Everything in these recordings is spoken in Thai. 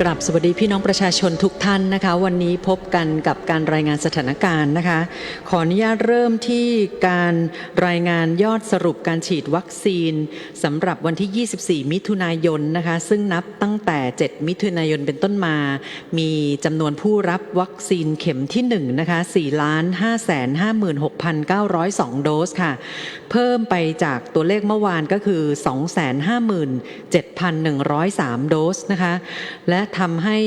กราบสวัสดีพี่น้องประชาชนทุกท่านนะคะ วันนี้พบกันกับการรายงานสถานการณ์นะคะ ขออนุญาตเริ่มที่การรายงานยอดสรุปการฉีดวัคซีนสำหรับวันที่ 24 มิถุนายนนะคะ ซึ่งนับตั้งแต่ 7 มิถุนายนเป็นต้นมา มีจำนวนผู้รับวัคซีนเข็มที่1นะคะ4 5 5 6 9 0 2 โดสค่ะ เพิ่มไปจากตัวเลขเมื่อวานก็คือ 257,103 โดสนะคะและทำให้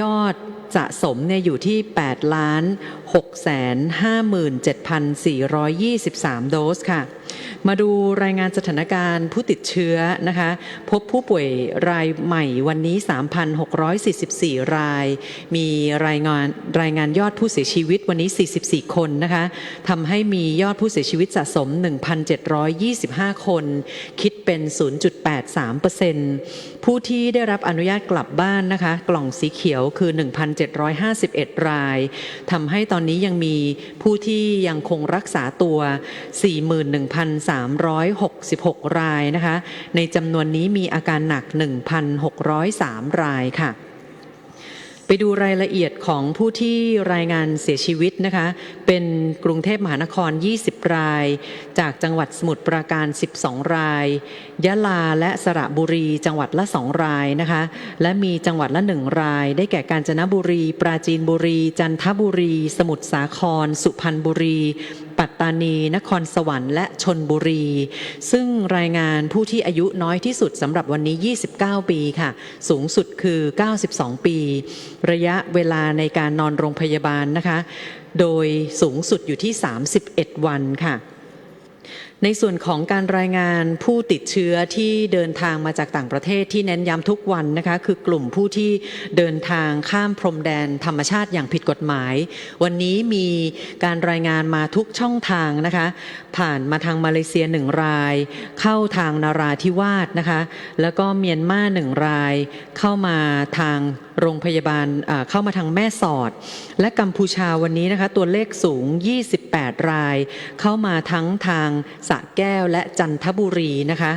ยอดสะสมเนี่ยอยู่ที่ 8 ล้าน6 5 7 4 2 3 โดสค่ะ มาดูรายงานสถานการณ์ผู้ติดเชื้อนะคะ พบผู้ป่วยรายใหม่วันนี้ 3,644 ราย มีรายงานรายงานยอดผู้เสียชีวิตวันนี้ 44 คนนะคะทำให้มียอดผู้เสียชีวิตสะสม 1,725 คน คิดเป็น 0.83%ผู้ที่ได้รับอนุญาตกลับบ้านนะคะ กล่องสีเขียวคือ 1,751 รายทำให้ตอนนี้ยังมีผู้ที่ยังคงรักษาตัว1,366 รายนะคะ ในจำนวนนี้มีอาการหนัก 1,603 รายค่ะไปดูรายละเอียดของผู้ที่รายงานเสียชีวิตนะคะ เป็นกรุงเทพมหานคร 20 ราย จากจังหวัดสมุทรปราการ 12 ราย ยะลาและสระบุรีจังหวัดละ 2 รายนะคะ และมีจังหวัดละ 1 ราย ได้แก่กาญจนบุรี ปราจีนบุรี จันทบุรี สมุทรสาคร สุพรรณบุรี ปัตตานี นครสวรรค์และชนบุรี ซึ่งรายงานผู้ที่อายุน้อยที่สุดสำหรับวันนี้ 29 ปีค่ะ สูงสุดคือ 92 ปี ระยะเวลาในการนอนโรงพยาบาลนะคะ โดยสูงสุดอยู่ที่ 31 วันค่ะ ในส่วนของการรายงานผู้ติดเชื้อที่เดินทางมาจากต่างประเทศที่เน้นย้ำทุกวันนะคะคือกลุ่มผู้ที่เดินทางข้ามพรมแดนธรรมชาติอย่างผิดกฎหมาย วันนี้มีการรายงานมาทุกช่องทางนะคะผ่านมาทางมาเลเซียหนึ่งราย เข้าทางนาราธิวาสนะคะแล้วก็เมียนมาหนึ่งราย เข้ามาทางโรงพยาบาลเข้ามาทางแม่สอด และกัมพูชาวันนี้นะคะตัวเลขสูง 28 ราย เข้ามาทั้งทางระแก้วและจันทบุรีนะคะ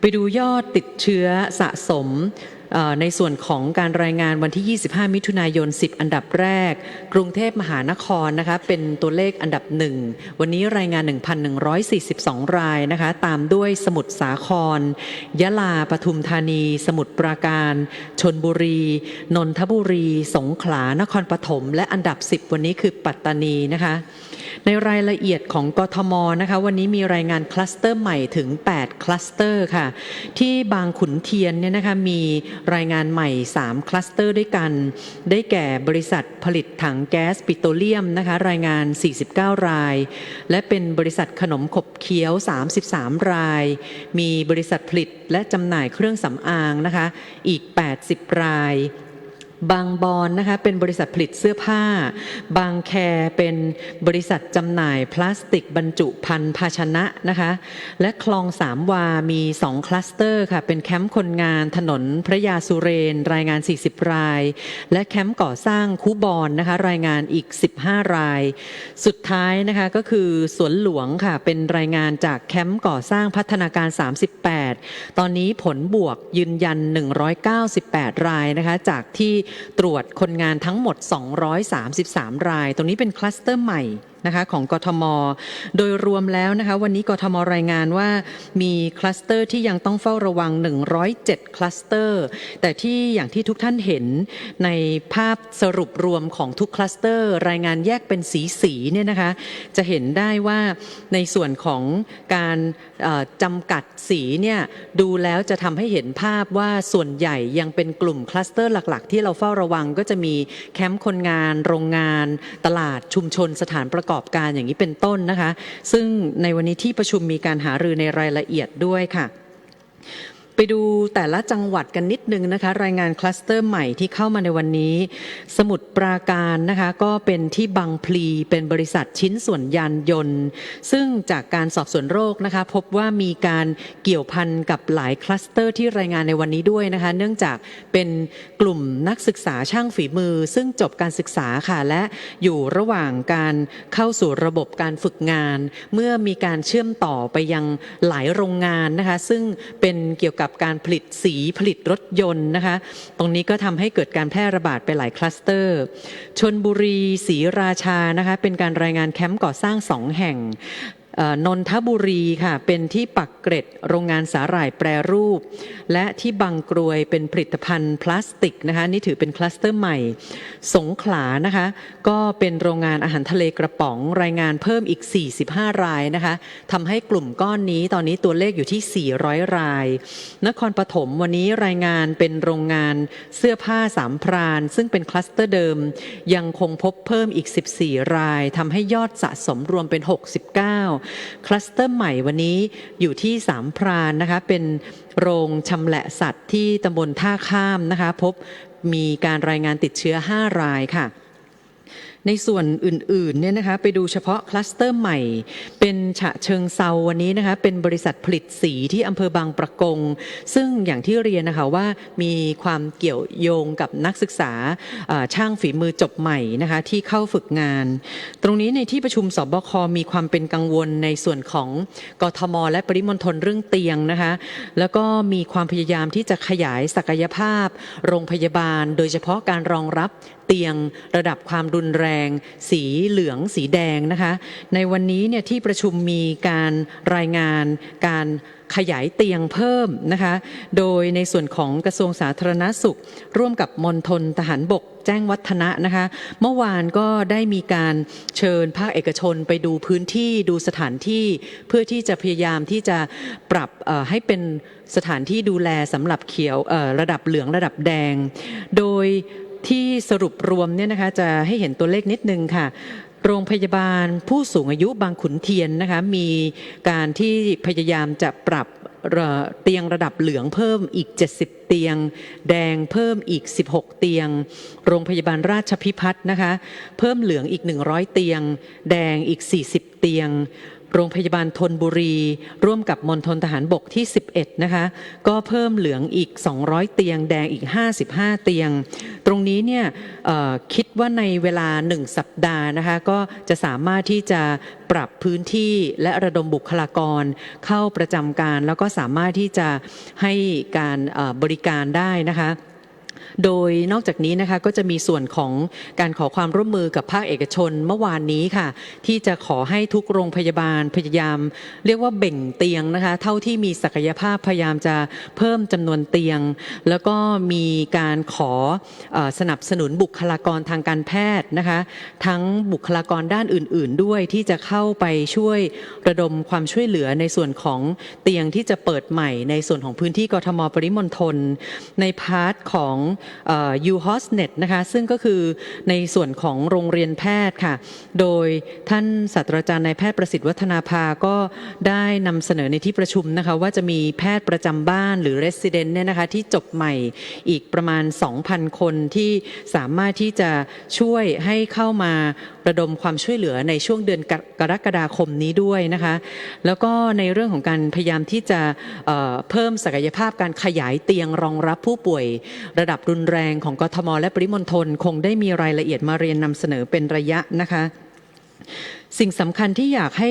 ไปดูยอดติดเชื้อสะสมในส่วนของการรายงานวันที่ 25 มิถุนายน 10 อันดับแรก กรุงเทพมหานครนะคะเป็นตัวเลขอันดับหนึ่ง วันนี้รายงาน 1,142 รายนะคะ ตามด้วยสมุทรสาคร ยะลา ปทุมธานี สมุทรปราการ ชนบุรี นนทบุรี สงขลา นครปฐม และอันดับ 10 วันนี้คือปัตตานีนะคะ ในรายละเอียดของกทมนะคะวันนี้มีรายงานคลัสเตอร์ใหม่ถึง 8 คลัสเตอร์ค่ะ ที่บางขุนเทียนเนี่ยนะคะมีรายงานใหม่ 3 คลัสเตอร์ด้วยกัน ได้แก่บริษัทผลิตถังแก๊สปิโตรเลียมนะคะรายงาน 49 ราย และเป็นบริษัทขนมขบเคี้ยว 33 ราย มีบริษัทผลิตและจำหน่ายเครื่องสำอางนะคะอีก 80 ราย บางบอนนะคะเป็นบริษัทผลิตเสื้อผ้า บางแคเป็นบริษัทจำหน่ายพลาสติกบรรจุภัณฑ์ภาชนะนะคะและคลองสามวา มี2คลัสเตอร์ค่ะเป็นแคมป์คนงานถนนพระยาสุเรน รายงาน 40 ราย และแคมป์ก่อสร้างคูบอนนะคะรายงานอีก 15 ราย สุดท้ายนะคะก็คือสวนหลวงค่ะเป็นรายงานจากแคมป์ก่อสร้างพัฒนาการ 38 ตอนนี้ผลบวกยืนยัน 198 รายนะคะจากที่ตรวจคนงานทั้งหมด 233 ราย ตรงนี้เป็นคลัสเตอร์ใหม่ นะคะของกทม โดยรวมแล้วนะคะวันนี้กทมรายงานว่ามีคลัสเตอร์ที่ยังต้องเฝ้าระวัง 107 คลัสเตอร์ แต่ที่อย่างที่ทุกท่านเห็นในภาพสรุปรวมของทุกคลัสเตอร์ รายงานแยกเป็นสีสีเนี่ยนะคะจะเห็นได้ว่าในส่วนของการจำกัดสีเนี่ยดูแล้วจะทำให้เห็นภาพว่าส่วนใหญ่ยังเป็นกลุ่มคลัสเตอร์หลัก ๆ ที่เราเฝ้าระวังก็จะมีแคมป์คนงาน โรงงาน ตลาดชุมชนสถานประกอบการอย่างนี้เป็นต้นนะคะ ซึ่งในวันนี้ที่ประชุมมีการหารือในรายละเอียดด้วยค่ะ ไปดูแต่ละจังหวัดกันนิดนึงนะคะ รายงานคลัสเตอร์ใหม่ที่เข้ามาในวันนี้ สมุทรปราการนะคะ ก็เป็นที่บางพลีเป็นบริษัทชิ้นส่วนยานยนต์ ซึ่งจากการสอบสวนโรคนะคะ พบว่ามีการเกี่ยวพันกับหลายคลัสเตอร์ที่รายงานในวันนี้ด้วยนะคะ เนื่องจากเป็นกลุ่มนักศึกษาช่างฝีมือ ซึ่งจบการศึกษาค่ะและอยู่ระหว่างการเข้าสู่ระบบการฝึกงาน เมื่อมีการเชื่อมต่อไปยังหลายโรงงานนะคะ ซึ่งเป็นเกี่ยวกับกับการผลิตสีผลิตรถยนต์นะคะ ตรงนี้ก็ทำให้เกิดการแพร่ระบาดไปหลายคลัสเตอร์ชนบุรีศรีราชานะคะเป็นการรายงานแคมป์ก่อสร้างสองแห่ง นนทบุรีค่ะ เป็นที่ปักเกร็ดโรงงานสาหร่ายแปรรูป และที่บางกรวยเป็นผลิตภัณฑ์พลาสติกนะคะนี่ถือเป็นคลัสเตอร์ใหม่ สงขลานะคะ ก็เป็นโรงงานอาหารทะเลกระป๋องรายงานเพิ่มอีก 45 รายนะคะทำให้กลุ่มก้อนนี้ตอนนี้ตัวเลขอยู่ที่ 400 ราย นครปฐมวันนี้รายงานเป็นโรงงานเสื้อผ้าสามพราน ซึ่งเป็นคลัสเตอร์เดิม ยังคงพบเพิ่มอีก 14 รายทำให้ยอดสะสมรวมเป็น 69คลัสเตอร์ใหม่วันนี้อยู่ที่สามพรานนะคะ เป็นโรงชำแหละสัตว์ที่ตำบลท่าข้ามนะคะ พบมีการรายงานติดเชื้อ 5 รายค่ะ ในส่วนอื่นๆเนี่ยนะคะไปดูเฉพาะคลัสเตอร์ใหม่ เป็นฉะเชิงเซาวันนี้นะคะเป็นบริษัทผลิตสีที่อำเภอบางประกง ซึ่งอย่างที่เรียนนะคะว่ามีความเกี่ยวโยงกับนักศึกษาช่างฝีมือจบใหม่นะคะที่เข้าฝึกงาน ตรงนี้ในที่ประชุมสบคมีความเป็นกังวลในส่วนของกทม และปริมณฑลเรื่องเตียงนะคะแล้วก็มีความพยายามที่จะขยายศักยภาพ โรงพยาบาล โดยเฉพาะการรองรับ เตียง ระดับความรุนแรง สีเหลืองสีแดงนะคะในวันนี้เนี่ยที่ประชุมมีการรายงานการขยายเตียงเพิ่มนะคะ โดยในส่วนของกระทรวงสาธารณสุข ร่วมกับมณฑลทหารบกแจ้งวัฒนะนะคะ เมื่อวานก็ได้มีการเชิญภาคเอกชนไปดูพื้นที่ดูสถานที่ เพื่อที่จะพยายามที่จะปรับให้เป็นสถานที่ดูแลสำหรับเขียวระดับเหลืองระดับแดง โดย ที่สรุปรวมเนี่ยนะคะจะให้เห็นตัวเลขนิดนึงค่ะ โรงพยาบาลผู้สูงอายุบางขุนเทียนนะคะมีการที่พยายามจะปรับเตียงระดับเหลืองเพิ่มอีก 70 เตียง แดงเพิ่มอีก 16 เตียง โรงพยาบาลราชพิพัฒน์นะคะ เพิ่มเหลืองอีก 100 เตียง แดงอีก 40 เตียง โรงพยาบาลธนบุรี ร่วมกับมณฑลทหารบกที่ 11 นะคะ ก็เพิ่มเหลืองอีก 200 เตียง แดงอีก 55 เตียง ตรงนี้เนี่ยคิดว่าในเวลา 1 สัปดาห์นะคะ ก็จะสามารถที่จะปรับพื้นที่และระดมบุคลากรเข้าประจำการ แล้วก็สามารถที่จะให้การบริการได้นะคะ โดยนอกจากนี้นะคะก็จะมีส่วนของการขอความร่วมมือกับภาคเอกชนเมื่อวานนี้ค่ะ ที่จะขอให้ทุกโรงพยาบาลพยายาม เรียกว่าเบ่งเตียงนะคะเท่าที่มีศักยภาพพยายามจะเพิ่มจำนวนเตียง แล้วก็มีการขอเออสนับสนุนบุคลากรทางการแพทย์นะคะทั้งบุคลากรด้านอื่น ๆ ด้วยที่จะเข้าไปช่วยระดมความช่วยเหลือในส่วนของเตียงที่จะเปิดใหม่ในส่วนของพื้นที่กทมปริมณฑลในพาร์ทของยูฮอสเน็ตนะคะซึ่งก็คือในส่วนของโรงเรียนแพทย์ค่ะ โดยท่านศาสตราจารย์นายแพทย์ประสิทธิ์วัฒนาภา ก็ได้นำเสนอในที่ประชุมนะคะว่าจะมีแพทย์ประจำบ้านหรือ Resident เนี่ยนะคะที่จบใหม่อีกประมาณ 2,000 คนที่สามารถที่จะช่วยให้เข้ามาระดมความช่วยเหลือในช่วงเดือนกรกฎาคมนี้ด้วยนะคะ แล้วก็ในเรื่องของการพยายามที่จะเเพิ่มศักยภาพการขยายเตียงรองรับผู้ป่วยระดับรุนแรงของกทมและปริมณฑลคงได้มีรายละเอียดมาเรียนนำเสนอเป็นระยะนะคะสิ่งสำคัญที่อยากให้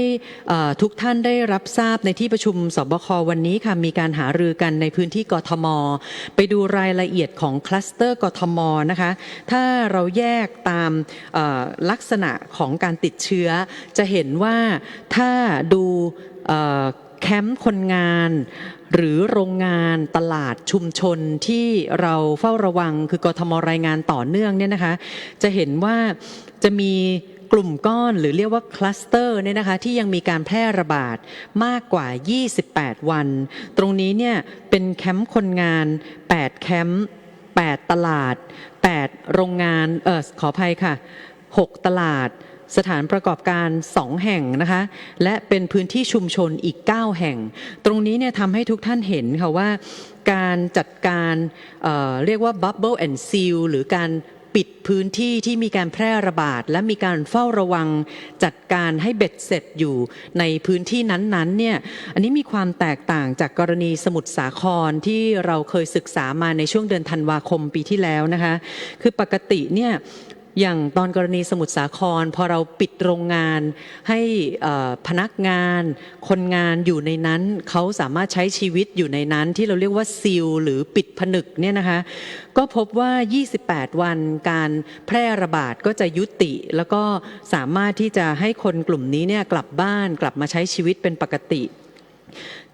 ทุกท่านได้รับทราบในที่ประชุมสบควันนี้ค่ะมีการหารือกันในพื้นที่กทม ไปดูรายละเอียดของคลัสเตอร์กทมนะคะถ้าเราแยกตามลักษณะของการติดเชื้อ จะเห็นว่าถ้าดูแคมป์คนงาน หรือโรงงานตลาดชุมชนที่เราเฝ้าระวังคือกทมรายงานต่อเนื่องเนี่ยนะคะจะเห็นว่าจะมีกลุ่มก้อนหรือเรียกว่าคลัสเตอร์เนี่ยนะคะที่ยังมีการแพร่ระบาดมากกว่า 28 วัน ตรงนี้เนี่ยเป็นแคมป์คนงาน 8 แคมป์ 8 ตลาด 8 โรงงานเออขออภัยค่ะ 6 ตลาด สถานประกอบการ 2 แห่งนะคะและเป็นพื้นที่ชุมชนอีก 9 แห่ง ตรงนี้เนี่ยทำให้ทุกท่านเห็นค่ะว่าการจัดการเเรียกว่า bubble and seal หรือการปิดพื้นที่ที่มีการแพร่ระบาด และมีการเฝ้าระวังจัดการให้เบ็ดเสร็จอยู่ในพื้นที่นั้นๆเนี่ยอันนี้มีความแตกต่างจากกรณีสมุทรสาครที่เราเคยศึกษามาในช่วงเดือนธันวาคมปีที่แล้วนะคะ คือปกติเนี่ย อย่างตอนกรณีสมุทรสาคร พอเราปิดโรงงาน ให้พนักงาน คนงานอยู่ในนั้น เขาสามารถใช้ชีวิตอยู่ในนั้นที่เราเรียกว่าซีลหรือปิดผนึกเนี่ยนะคะก็พบว่า 28 วันการแพร่ระบาดก็จะยุติ แล้วก็สามารถที่จะให้คนกลุ่มนี้เนี่ยกลับบ้านกลับมาใช้ชีวิตเป็นปกติ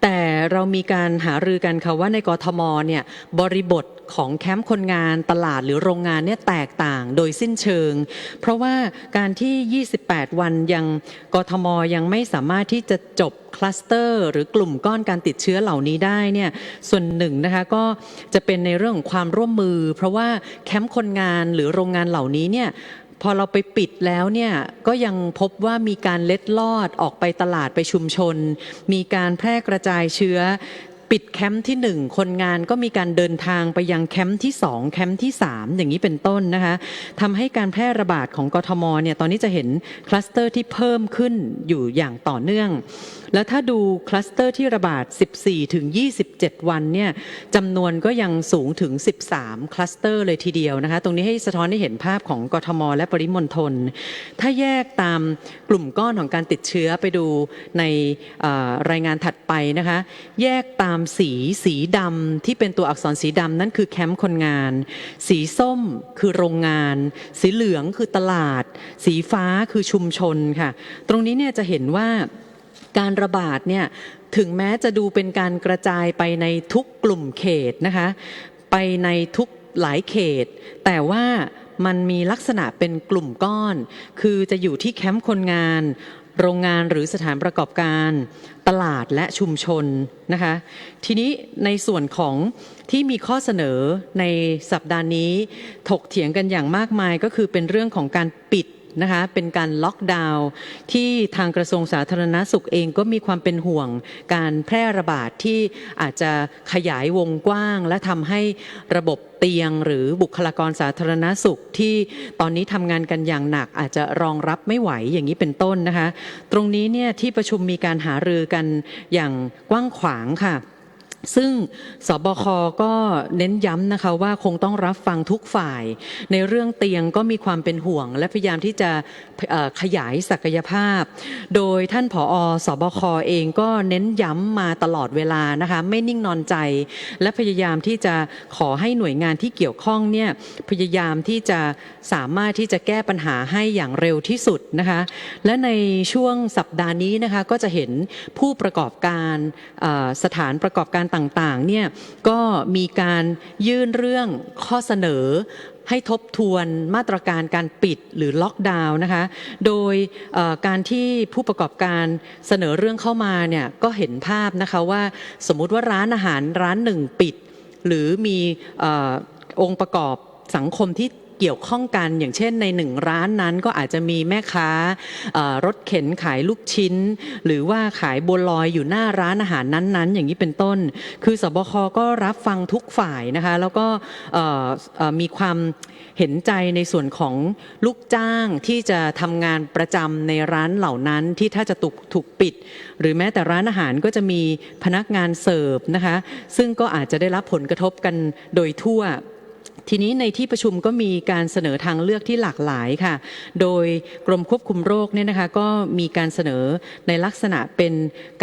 แต่เรามีการหารือกันค่ะว่าในกทมเนี่ยบริบทของแคมป์คนงานตลาดหรือโรงงานเนี่ยแตกต่างโดยสิ้นเชิง เพราะว่าการที่ 28 วันยังกทมยังไม่สามารถที่จะจบคลัสเตอร์หรือกลุ่มก้อนการติดเชื้อเหล่านี้ได้เนี่ยส่วนหนึ่งนะคะก็จะเป็นในเรื่องของความร่วมมือ เพราะว่าแคมป์คนงานหรือโรงงานเหล่านี้เนี่ย พอเราไปปิดแล้วเนี่ยก็ยังพบว่ามีการเล็ดลอดออกไปตลาดไปชุมชน มีการแพร่กระจายเชื้อปิดแคมป์ที่ 1 คนงานก็มีการเดินทางไปยังแคมป์ที่ 2 แคมป์ที่ 3 อย่างนี้เป็นต้นนะคะทำให้การแพร่ระบาดของกทมเนี่ยตอนนี้จะเห็นคลัสเตอร์ที่เพิ่มขึ้นอยู่อย่างต่อเนื่อง แล้วถ้าดูคลัสเตอร์ที่ระบาด 14 ถึง 27 วันเนี่ยจำนวนก็ยังสูงถึง 13 คลัสเตอร์เลยทีเดียวนะคะ ตรงนี้ให้สะท้อนให้เห็นภาพของกทม และปริมณฑล ถ้าแยกตามกลุ่มก้อนของการติดเชื้อไปดูในรายงานถัดไปนะคะ แยกตามสีสีดำที่เป็นตัวอักษรสีดำนั่นคือแคมป์คนงาน สีส้มคือโรงงาน สีเหลืองคือตลาด สีฟ้าคือชุมชนค่ะ ตรงนี้เนี่ยจะเห็นว่า การระบาดเนี่ยถึงแม้จะดูเป็นการกระจายไปในทุกกลุ่มเขตนะคะไปในทุกหลายเขต แต่ว่ามันมีลักษณะเป็นกลุ่มก้อน คือจะอยู่ที่แคมป์คนงาน โรงงานหรือสถานประกอบการ ตลาดและชุมชนนะคะ ทีนี้ในส่วนของที่มีข้อเสนอในสัปดาห์นี้ ถกเถียงกันอย่างมากมายก็คือเป็นเรื่องของการปิด นะคะเป็นการล็อกดาวน์ที่ทางกระทรวงสาธารณาสุขเองก็มีความเป็นห่วงการแพร่ระบาดที่อาจจะขยายวงกว้าง และทำให้ระบบเตียงหรือบุคลากรสาธารณาสุขที่ตอนนี้ทำงานกันอย่างหนักอาจจะรองรับไม่ไหวอย่างนี้เป็นต้นนะคะ ตรงนี้เนี่ยที่ประชุมมีการหารือกันอย่างกว้างขวางค่ะ ซึ่งสบคก็เน้นย้ำนะคะว่าคงต้องรับฟังทุกฝ่าย ในเรื่องเตียงก็มีความเป็นห่วง และพยายามที่จะขยายศักยภาพ โดยท่านผอสบคเองก็เน้นย้ำมาตลอดเวลานะคะไม่นิ่งนอนใจ และพยายามที่จะขอให้หน่วยงานที่เกี่ยวข้องเนี่ยพยายามที่จะสามารถที่จะแก้ปัญหาให้อย่างเร็วที่สุดนะคะและในช่วงสัปดาห์นี้นะคะก็จะเห็นผู้ประกอบการสถานประกอบการต่างๆเนี่ยก็มีการยื่นเรื่องข้อเสนอให้ทบทวนมาตรการการปิดหรือล็อกดาวน์นะคะ โดยการที่ผู้ประกอบการเสนอเรื่องเข้ามาเนี่ยก็เห็นภาพนะคะว่าสมมุติว่าร้านอาหารร้านหนึ่งปิด หรือมีอองค์ประกอบสังคมที่ เกี่ยวข้องกัน อย่างเช่นในหนึ่งร้านนั้นก็อาจจะมีแม่ค้ารถเข็นขายลูกชิ้น หรือว่าขายบัวลอยอยู่หน้าร้านอาหารนั้นๆ อย่างนี้เป็นต้น คือสบคก็รับฟังทุกฝ่ายนะคะแล้วก็มีความเห็นใจในส่วนของลูกจ้างที่จะทำงานประจำในร้านเหล่านั้นที่ถ้าจะถูกถูกปิด หรือแม้แต่ร้านอาหารก็จะมีพนักงานเสิร์ฟนะคะ ซึ่งก็อาจจะได้รับผลกระทบกันโดยทั่ว ทีนี้ในที่ประชุมก็มีการเสนอทางเลือกที่หลากหลายค่ะ โดยกรมควบคุมโรคเนี่ยนะคะก็มีการเสนอในลักษณะเป็น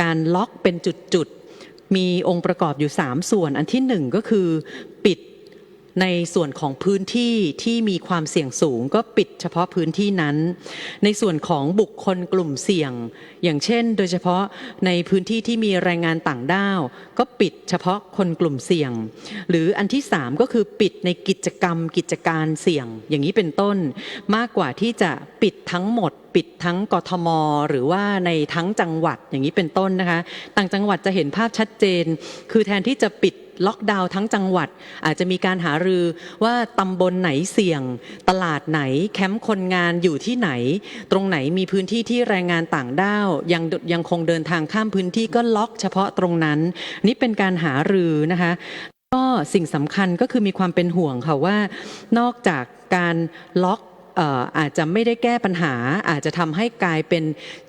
การล็อกเป็นจุดๆ มีองค์ประกอบอยู่ 3 ส่วน อันที่ 1 ก็คือปิด ในส่วนของพื้นที่ที่มีความเสี่ยงสูงก็ปิดเฉพาะพื้นที่นั้น ในส่วนของบุคคลกลุ่มเสี่ยง อย่างเช่น โดยเฉพาะในพื้นที่ที่มีแรงงานต่างด้าว ก็ปิดเฉพาะคนกลุ่มเสี่ยง หรืออันที่ 3 ก็คือปิดในกิจกรรมกิจการเสี่ยง อย่างนี้เป็นต้น มากกว่าที่จะปิดทั้งหมด ปิดทั้งกทม หรือว่าในทั้งจังหวัดอย่างนี้เป็นต้นนะคะ ต่างจังหวัดจะเห็นภาพชัดเจน คือแทนที่จะปิด ล็อกดาวน์ทั้งจังหวัด อาจจะมีการหารือว่าตำบลไหนเสี่ยง ตลาดไหนแคมป์คนงานอยู่ที่ไหน ตรงไหนมีพื้นที่ที่แรงงานต่างด้าวยังยังคงเดินทางข้ามพื้นที่ก็ล็อกเฉพาะตรงนั้น นี่เป็นการหารือนะคะก็สิ่งสำคัญก็คือมีความเป็นห่วงค่ะว่านอกจากการล็อก อาจจะไม่ได้แก้ปัญหา อาจจะทำให้กลายเป็น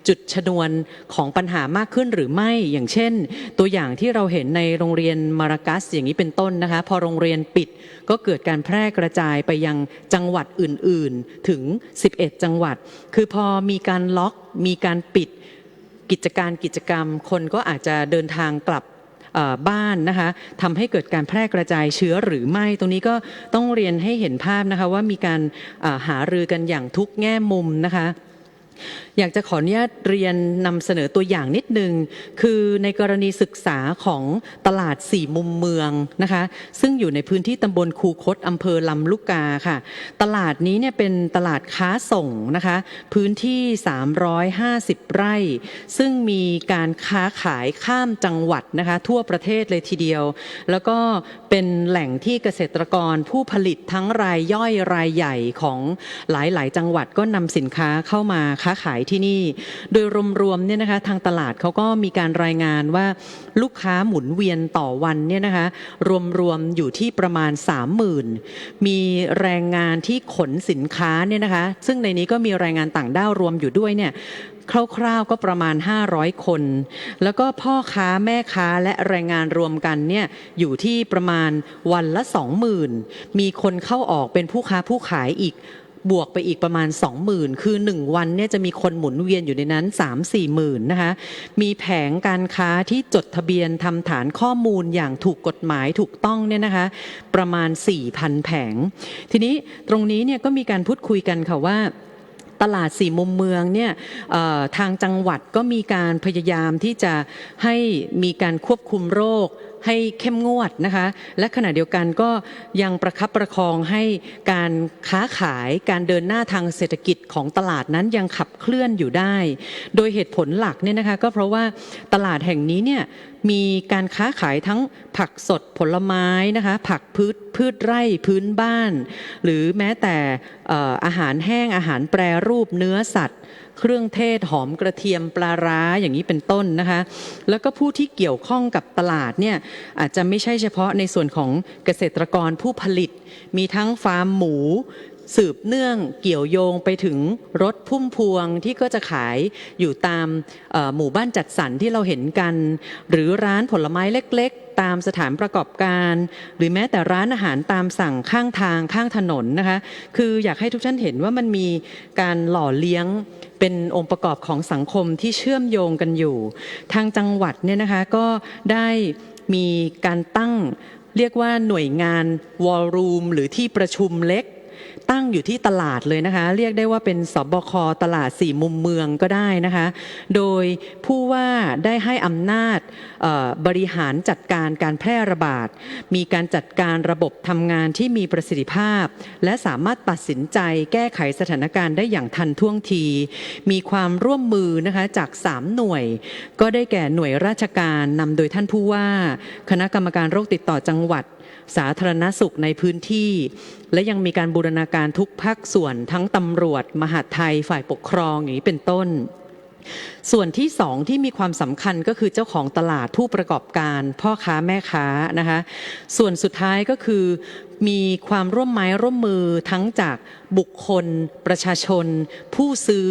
จุดชนวนของปัญหามากขึ้นหรือไม่อย่างเช่น ตัวอย่างที่เราเห็นในโรงเรียนมารากัสอย่างนี้เป็นต้นนะคะ พอโรงเรียนปิดก็เกิดการแพร่กระจายไปยังจังหวัดอื่นๆถึง 11 จังหวัด คือพอมีการล็อกมีการปิดกิจการกิจกรรม คนก็อาจจะเดินทางกลับ บ้านนะคะทำให้เกิดการแพร่กระจายเชื้อหรือไม่ ตรงนี้ก็ต้องเรียนให้เห็นภาพนะคะว่ามีการอ่าหารือกันอย่างทุกแง่มุมนะคะอยากจะขออนุญาตเรียนนำเสนอตัวอย่างนิดนึง คือในกรณีศึกษาของตลาดสี่มุมเมืองนะคะ ซึ่งอยู่ในพื้นที่ตำบลคูคตอำเภอลำลูกกาค่ะ ตลาดนี้เนี่ยเป็นตลาดค้าส่งนะคะ พื้นที่ 350 ไร่ ซึ่งมีการค้าขายข้ามจังหวัดนะคะ ทั่วประเทศเลยทีเดียว แล้วก็เป็นแหล่งที่เกษตรกรผู้ผลิตทั้งรายย่อยรายใหญ่ของหลาย ๆ จังหวัดก็นำสินค้าเข้ามาค้าขายที่นี่ โดยรวมๆเนี่ยนะคะทางตลาดเขาก็มีการรายงานว่าลูกค้าหมุนเวียนต่อวันเนี่ยนะคะรวมๆอยู่ที่ประมาณ 30,000 มีแรงงานที่ขนสินค้าเนี่ยนะคะซึ่งในนี้ก็มีแรงงานต่างด้าวรวมอยู่ด้วยเนี่ยคร่าวๆก็ประมาณ 500 คน แล้วก็พ่อค้าแม่ค้าและแรงงานรวมกันเนี่ยอยู่ที่ประมาณวันละ 20,000 มีคนเข้าออกเป็นผู้ค้าผู้ขายอีก บวกไปอีกประมาณ 20,000 คือ 1 วันเนี่ยจะมีคนหมุนเวียนอยู่ในนั้น 3-4หมื่นนะคะมีแผงการค้าที่จดทะเบียนทำฐานข้อมูลอย่างถูกกฎหมายถูกต้องเนี่ยนะคะประมาณ 4,000 แผง ทีนี้ตรงนี้เนี่ยก็มีการพูดคุยกันค่ะว่าตลาดสี่มุมเมืองเนี่ยทางจังหวัดก็มีการพยายามที่จะให้มีการควบคุมโรค ให้เข้มงวดนะคะ และขณะเดียวกันก็ยังประคับประคองให้การค้าขายการเดินหน้าทางเศรษฐกิจของตลาดนั้นยังขับเคลื่อนอยู่ได้ โดยเหตุผลหลักเนี่ยนะคะก็เพราะว่าตลาดแห่งนี้เนี่ยมีการค้าขายทั้งผักสดผลไม้นะคะผักพืชพืชไร่พื้นบ้าน หรือแม้แต่อ่ออาหารแห้งอาหารแปรรูปเนื้อสัตว์ เครื่องเทศหอมกระเทียมปลาร้าอย่างนี้เป็นต้นนะคะ แล้วก็ผู้ที่เกี่ยวข้องกับตลาดเนี่ยอาจจะไม่ใช่เฉพาะในส่วนของเกษตรกรผู้ผลิต มีทั้งฟาร์มหมูสืบเนื่องเกี่ยวโยงไปถึงรถพุ่มพวงที่ก็จะขายอยู่ตามหมู่บ้านจัดสรรที่เราเห็นกัน หรือร้านผลไม้เล็ก ตามสถานประกอบการ หรือแม้แต่ร้านอาหารตามสั่งข้างทางข้างถนนนะคะ คืออยากให้ทุกท่านเห็นว่ามันมีการหล่อเลี้ยงเป็นองค์ประกอบของสังคมที่เชื่อมโยงกันอยู่ ทางจังหวัดเนี่ยนะคะก็ได้มีการตั้งเรียกว่าหน่วยงานวอลลุ่มหรือที่ประชุมเล็ก ตั้งอยู่ที่ตลาดเลยนะคะ เรียกได้ว่าเป็นสบคตลาดสี่มุมเมืองก็ได้นะคะ โดยผู้ว่าได้ให้อำนาจบริหารจัดการการแพร่ระบาด มีการจัดการระบบทำงานที่มีประสิทธิภาพ และสามารถตัดสินใจแก้ไขสถานการณ์ได้อย่างทันท่วงที มีความร่วมมือนะคะจาก 3 หน่วย ก็ได้แก่หน่วยราชการนำโดยท่านผู้ว่า คณะกรรมการโรคติดต่อจังหวัด สาธารณสุขในพื้นที่ และยังมีการบูรณาการทุกภาคส่วนทั้งตำรวจ มหาดไทยฝ่ายปกครองอย่างนี้เป็นต้น ส่วนที่สองที่มีความสำคัญก็คือเจ้าของตลาดผู้ประกอบการ พ่อค้าแม่ค้านะคะส่วนสุดท้ายก็คือมีความร่วมไม้ร่วมมือทั้งจากบุคคล ประชาชน ผู้ซื้อ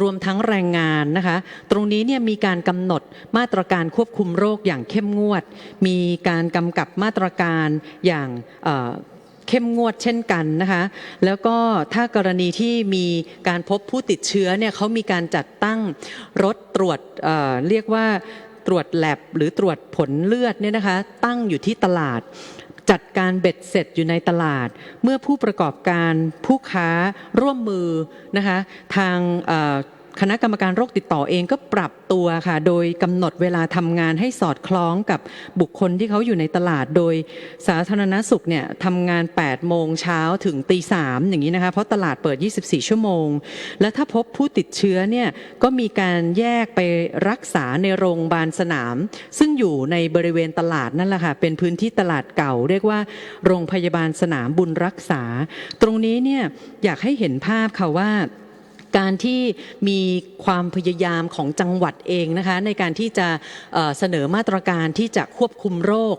รวมทั้งแรงงานนะคะตรงนี้เนี่ยมีการกำหนดมาตรการควบคุมโรคอย่างเข้มงวด มีการกำกับมาตรการอย่าง เข้มงวดเช่นกันนะคะแล้วก็ถ้ากรณีที่มีการพบผู้ติดเชื้อเนี่ยเขามีการจัดตั้งรถตรวจเเรียกว่าตรวจแลบหรือตรวจผลเลือดเนี่ยนะคะตั้งอยู่ที่ตลาดจัดการเบ็ดเสร็จอยู่ในตลาด เมื่อผู้ประกอบการผู้ค้าร่วมมือนะคะทาง คณะกรรมการโรคติดต่อเองก็ปรับตัวค่ะ โดยกำหนดเวลาทำงานให้สอดคล้องกับบุคคลที่เขาอยู่ในตลาด โดยสาธารณสุขเนี่ยทำงาน 8 โมงเช้าถึงตีสามอย่างนี้นะคะ เพราะตลาดเปิด 24 ชั่วโมง และถ้าพบผู้ติดเชื้อเนี่ยก็มีการแยกไปรักษาในโรงพยาบาลสนาม ซึ่งอยู่ในบริเวณตลาดนั่นแหละค่ะ เป็นพื้นที่ตลาดเก่า เรียกว่า โรงพยาบาลสนามบุญรักษา ตรงนี้เนี่ยอยากให้เห็นภาพค่ะว่า การที่มีความพยายามของจังหวัดเองนะคะในการที่จะเสนอมาตรการที่จะควบคุมโรค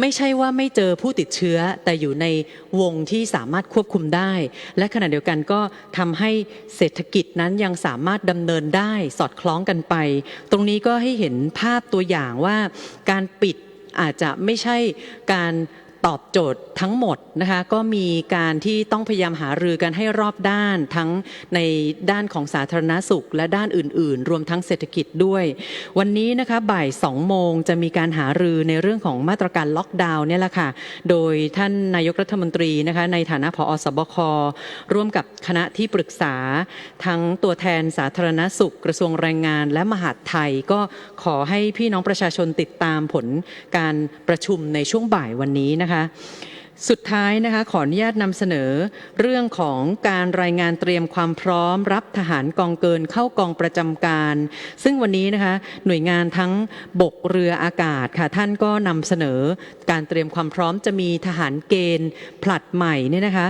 ไม่ใช่ว่าไม่เจอผู้ติดเชื้อแต่อยู่ในวงที่สามารถควบคุมได้ และขณะเดียวกันก็ทำให้เศรษฐกิจนั้นยังสามารถดำเนินได้สอดคล้องกันไป ตรงนี้ก็ให้เห็นภาพตัวอย่างว่าการปิดอาจจะไม่ใช่การ ตอบโจทย์ทั้งหมดนะคะก็มีการที่ต้องพยายามหารือกันให้รอบด้านทั้งในด้านของสาธารณสุข และด้านอื่น ๆ รวมทั้งเศรษฐกิจด้วย วันนี้นะคะบ่าย2โมงจะมีการหารือในเรื่องของมาตรการล็อกดาวน์เนี่ยแหละค่ะโดยท่านนายกรัฐมนตรีนะคะในฐานะผอสบคร่วมกับคณะที่ปรึกษา ทั้งตัวแทนสาธารณสุข กระทรวงแรงงาน และมหาดไทยก็ขอให้พี่น้องประชาชนติดตามผลการประชุมในช่วงบ่ายวันนี้นะคะสุดท้ายนะคะขออนุญาตนำเสนอ เรื่องของการรายงานเตรียมความพร้อม รับทหารกองเกินเข้ากองประจำการ ซึ่งวันนี้นะคะหน่วยงานทั้งบกเรืออากาศค่ะท่านก็นำเสนอ การเตรียมความพร้อมจะมีทหารเกณฑ์ผลัดใหม่เนี่ยนะคะ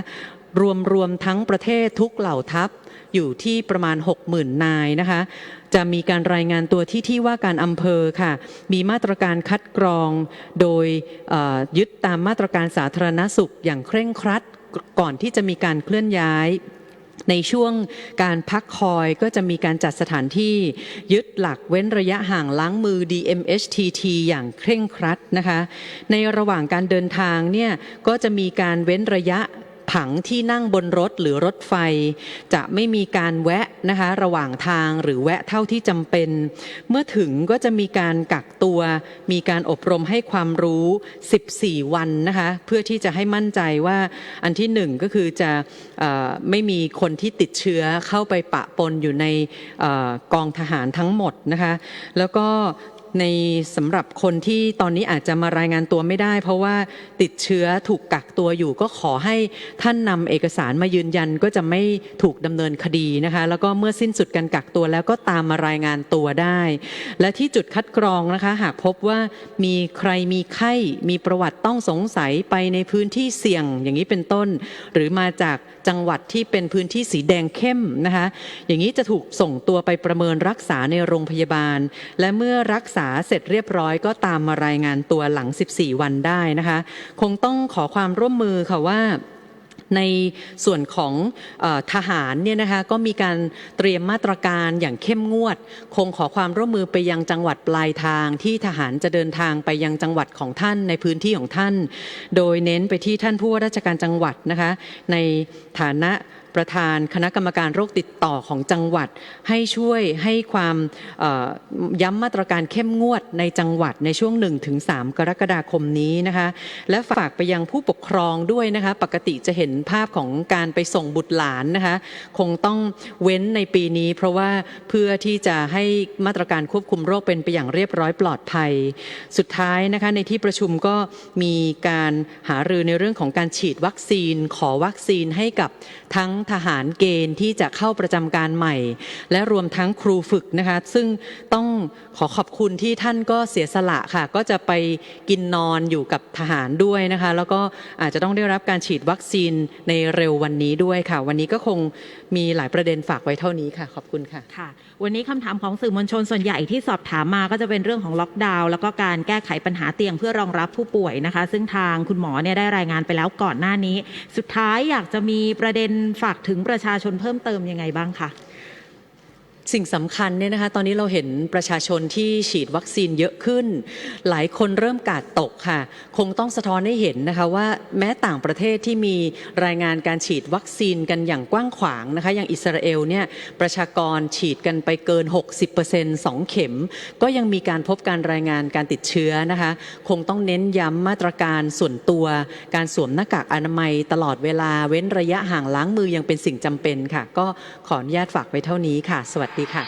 รวมรวมทั้งประเทศทุกเหล่าทัพอยู่ที่ประมาณ 60,000 นายนะคะจะมีการรายงานตัวที่ที่ว่าการอำเภอค่ะ มีมาตรการคัดกรอง โดยยึดตามมาตรการสาธารณสุขอย่างเคร่งครัดก่อนที่จะมีการเคลื่อนย้ายในช่วงการพักคอยก็จะมีการจัดสถานที่ยึดหลักเว้นระยะห่างล้างมือ DMHTT อย่างเคร่งครัดนะคะ ในระหว่างการเดินทางเนี่ยก็จะมีการเว้นระยะ ผังที่นั่งบนรถหรือรถไฟ จะไม่มีการแวะนะคะระหว่างทางหรือแวะเท่าที่จำเป็น เมื่อถึงก็จะมีการกักตัว มีการอบรมให้ความรู้ 14 วันนะคะเพื่อที่จะให้มั่นใจว่าอันที่หนึ่งก็คือจะอไม่มีคนที่ติดเชื้อเข้าไปปะปนอยู่ในอกองทหารทั้งหมดนะคะแล้วก็ ในสำหรับคนที่ตอนนี้อาจจะมารายงานตัวไม่ได้ เพราะว่าติดเชื้อถูกกักตัวอยู่ ก็ขอให้ท่านนำเอกสารมายืนยันก็จะไม่ถูกดำเนินคดีนะคะ แล้วก็เมื่อสิ้นสุดการกักตัวแล้วก็ตามมารายงานตัวได้ และที่จุดคัดกรองนะคะ หากพบว่ามีใครมีไข้มีประวัติต้องสงสัยไปในพื้นที่เสี่ยงอย่างนี้เป็นต้น หรือมาจากจังหวัดที่เป็นพื้นที่สีแดงเข้มนะคะ อย่างนี้จะถูกส่งตัวไปประเมินรักษาในโรงพยาบาล และเมื่อรักษาเสร็จเรียบร้อยก็ตามมารายงานตัวหลัง 14 วันได้นะคะ คงต้องขอความร่วมมือค่ะว่าในส่วนของอทหารเนี่ยนะคะก็มีการเตรียมมาตรการอย่างเข้มงวด คงขอความร่วมมือไปยังจังหวัดปลายทางที่ทหารจะเดินทางไปยังจังหวัดของท่านในพื้นที่ของท่าน โดยเน้นไปที่ท่านผู้ว่าราชการจังหวัดนะคะในฐานะ ประธานคณะกรรมการโรคติดต่อของจังหวัด ให้ช่วยให้ความย้ำมาตรการเข้มงวดในจังหวัดในช่วง 1-3 กรกฎาคมนี้นะคะและฝากไปยังผู้ปกครองด้วยนะคะปกติจะเห็นภาพของการไปส่งบุตรหลานนะคะคงต้องเว้นในปีนี้ เพราะว่าเพื่อที่จะให้มาตรการควบคุมโรคเป็นไปอย่างเรียบร้อยปลอดภัย สุดท้ายนะคะในที่ประชุมก็มีการหารือในเรื่องของการฉีดวัคซีน ขอวัคซีนให้กับทั้งทหารเกณฑ์ที่จะเข้าประจำการใหม่ และรวมทั้งครูฝึกนะคะซึ่งต้องขอขอบคุณที่ท่านก็เสียสละค่ะ ก็จะไปกินนอนอยู่กับทหารด้วยนะคะ แล้วก็อาจจะต้องได้รับการฉีดวัคซีนในเร็ววันนี้ด้วยค่ะ วันนี้ก็คงมีหลายประเด็นฝากไว้เท่านี้ค่ะ ขอบคุณค่ะค่ะ วันนี้คำถามของสื่อมวลชนส่วนใหญ่ที่สอบถามมาก็จะเป็นเรื่องของล็อกดาวน์แล้วก็การแก้ไขปัญหาเตียงเพื่อรองรับผู้ป่วยนะคะ ซึ่งทางคุณหมอเนี่ยได้รายงานไปแล้วก่อนหน้านี้ สุดท้ายอยากจะมีประเด็นฝากถึงประชาชนเพิ่มเติมยังไงบ้างคะ สิ่งสำคัญเนี่ยนะคะตอนนี้เราเห็นประชาชนที่ฉีดวัคซีนเยอะขึ้น หลายคนเริ่มกาดตกค่ะ คงต้องสะท้อนให้เห็นนะคะว่าแม้ต่างประเทศที่มีรายงานการฉีดวัคซีนกันอย่างกว้างขวางนะคะอย่างอิสราเอลเนี่ยประชากรฉีดกันไปเกิน 60% 2 เข็ม ก็ยังมีการพบการรายงานการติดเชื้อนะคะคงต้องเน้นย้ำมาตรการส่วนตัว การสวมหน้ากากอนามัยตลอดเวลาเว้นระยะห่างล้างมือยังเป็นสิ่งจำเป็นค่ะ ก็ขออนุญาตฝากไว้เท่านี้ค่ะ สวัสดีค่ะ